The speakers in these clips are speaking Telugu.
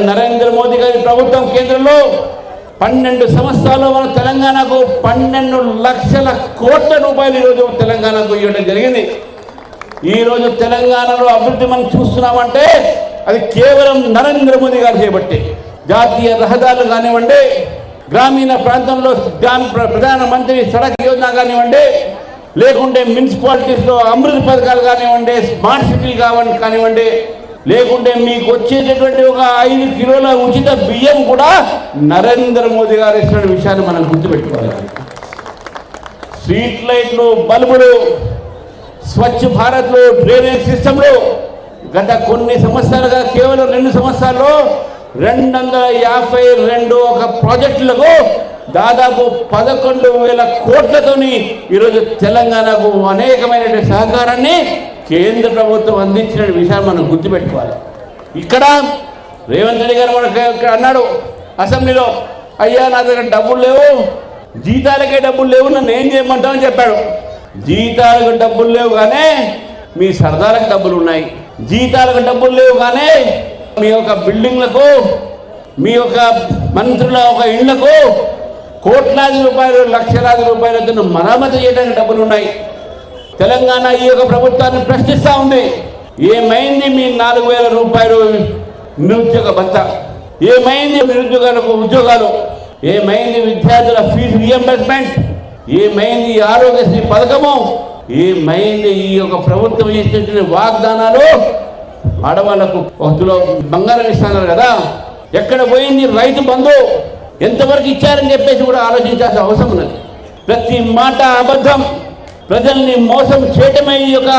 నరేంద్ర మోదీ గారి ప్రభుత్వం కేంద్రంలో పన్నెండు సంవత్సరాల్లో మన తెలంగాణకు పన్నెండు లక్షల కోట్ల రూపాయలు ఈరోజు తెలంగాణకు ఇవ్వడం జరిగింది. ఈరోజు తెలంగాణలో అభివృద్ధి మనం చూస్తున్నామంటే అది కేవలం నరేంద్ర మోదీ గారు చేపట్టి. జాతీయ రహదారులు కానివ్వండి గ్రామీణ ప్రాంతంలో ప్ర- ప్రధానమంత్రి సడక్ యోజన కానివ్వండి లేకుంటే మున్సిపాలిటీస్లో అమృత పథకాలు కానివ్వండి స్మార్ట్ సిటీలు కావండి కానివ్వండి లేకుంటే మీకు వచ్చేటటువంటి ఒక ఐదు కిలోల ఉచిత బియ్యం కూడా నరేంద్ర మోదీ గారు ఇస్తున్న విషయాన్ని మనం గుర్తుపెట్టుకోవాలి. స్ట్రీట్ లైట్లు బల్బులు స్వచ్ఛ భారత్లో డ్రైనేజ్ సిస్టంలో గత కొన్ని సంవత్సరాలుగా కేవలం రెండు సంవత్సరాల్లో రెండు వందల యాభై రెండు ఒక ప్రాజెక్టులకు దాదాపు పదకొండు వేల కోట్లతోని ఈరోజు తెలంగాణకు అనేకమైన సహకారాన్ని కేంద్ర ప్రభుత్వం అందించిన విషయాన్ని మనం గుర్తుపెట్టుకోవాలి. ఇక్కడ రేవంత్ రెడ్డి గారు మనకు అన్నాడు అసెంబ్లీలో అయ్యా నా దగ్గర డబ్బులు లేవు జీతాలకే డబ్బులు లేవు నన్ను ఏం చేయమంటామని చెప్పాడు. జీతాలకు డబ్బులు లేవు కానీ మీ సరదాలకు డబ్బులు ఉన్నాయి. జీతాలకు డబ్బులు లేవు కానీ మీ యొక్క బిల్డింగ్లకు మీ యొక్క మంత్రుల ఒక ఇళ్ళకు కోట్లాది రూపాయలు లక్షలాది రూపాయలతో మరమ్మతు చేయడానికి డబ్బులు ఉన్నాయి. తెలంగాణ ఈ యొక్క ప్రభుత్వాన్ని ప్రశ్నిస్తూ ఉంది. ఏమైంది మీ నాలుగు వేల రూపాయలు నిరుద్యోగ భత్త? ఏమైంది నిరుద్యోగాలకు ఉద్యోగాలు? ఏమైంది విద్యార్థుల ఫీజు రియంబర్స్మెంట్ ఏమైంది ఈ ఆరోగ్యశ్రీ పథకము? ఏమైంది ఈ యొక్క ప్రభుత్వం చేసినటువంటి వాగ్దానాలు? ఆడవాళ్ళకు ఒకటిలో బంగారం ఇస్తున్నారు కదా. ఎక్కడ పోయింది రైతు బంధు? ఎంతవరకు ఇచ్చారని చెప్పేసి కూడా ఆలోచించాల్సిన అవసరం ఉన్నది. ప్రతి మాట అబద్ధం. ప్రజల్ని మోసం చేయటమే ఈ యొక్క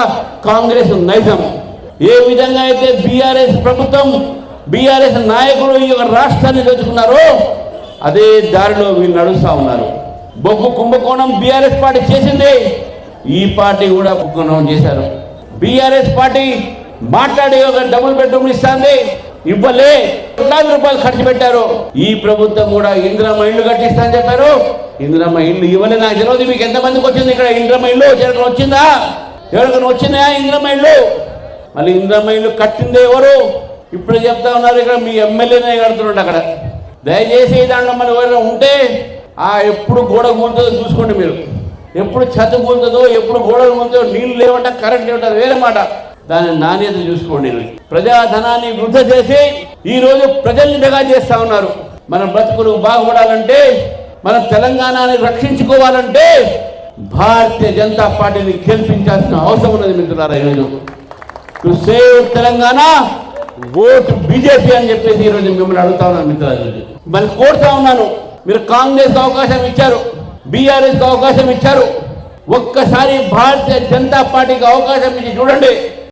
కాంగ్రెస్ నైజం. ఏ విధంగా అయితే బీఆర్ఎస్ ప్రభుత్వం బీఆర్ఎస్ నాయకులు ఈ యొక్క రాష్ట్రాన్ని దోచుకున్నారో అదే దారిలో వీళ్ళు నడుస్తూ ఉన్నారు. బొగ్గు కుంభకోణం బీఆర్ఎస్ పార్టీ చేసింది ఈ పార్టీ కూడా కుంభకోణం చేశారు. బీఆర్ఎస్ పార్టీ మాట్లాడే ఒక డబుల్ బెడ్రూమ్ ఇస్తుంది ఇవ్వలే. కోట్లాది రూపాయలు ఖర్చు పెట్టారు. ఈ ప్రభుత్వం కూడా ఇందిరా ఇల్లు కట్టిస్తా అని చెప్పారు. ఇందిరమ్మ ఇల్లు ఇవ్వలే నాకు తెలియదు మీకు ఎంతమందికి వచ్చింది ఇక్కడ? ఇందిరమ్మ ఇల్లు ఎవరికైనా వచ్చిందా? ఎవరికైనా వచ్చిందా ఇందిరమ్మ ఇల్లు? మళ్ళీ ఇందిరమ్మ ఇల్లు కట్టింది ఎవరు? ఇప్పుడు చెప్తా ఉన్నారు ఇక్కడ మీ ఎమ్మెల్యేనే కడుతున్నాడు అక్కడ. దయచేసి దాంట్లో మన ఎవరైనా ఉంటే ఆ ఎప్పుడు గోడ కూలుతుందో చూసుకోండి మీరు. ఎప్పుడు చెత్త కూలుతుందో ఎప్పుడు గోడ కూలుతుందో నీళ్ళు లేవంట కరెంట్ లేవంట వేరే మాట. దాని నాణ్యత చూసుకోండి ప్రజాధనాన్ని వృద్ధ చేసి ఈ రోజు ప్రజల్ని దగా చేస్తా ఉన్నారు. మన బ్రతుకులు బాగుపడాలంటే మనం తెలంగాణని రక్షించుకోవాలంటే భారతీయ జనతా పార్టీని గెలిపించాల్సిన అవసరం ఉన్నది మిత్రులారా ఈరోజు. To save Telangana vote BJP అని చెప్పేసి ఈరోజు మిమ్మల్ని అడుగుతా ఉన్నాను మిత్రులారా మళ్ళీ కోరుతా ఉన్నాను మీరు కాంగ్రెస్ అవకాశం ఇచ్చారు బీఆర్ఎస్ అవకాశం ఇచ్చారు ఒక్కసారి భారతీయ జనతా పార్టీకి అవకాశం ఇచ్చి చూడండి.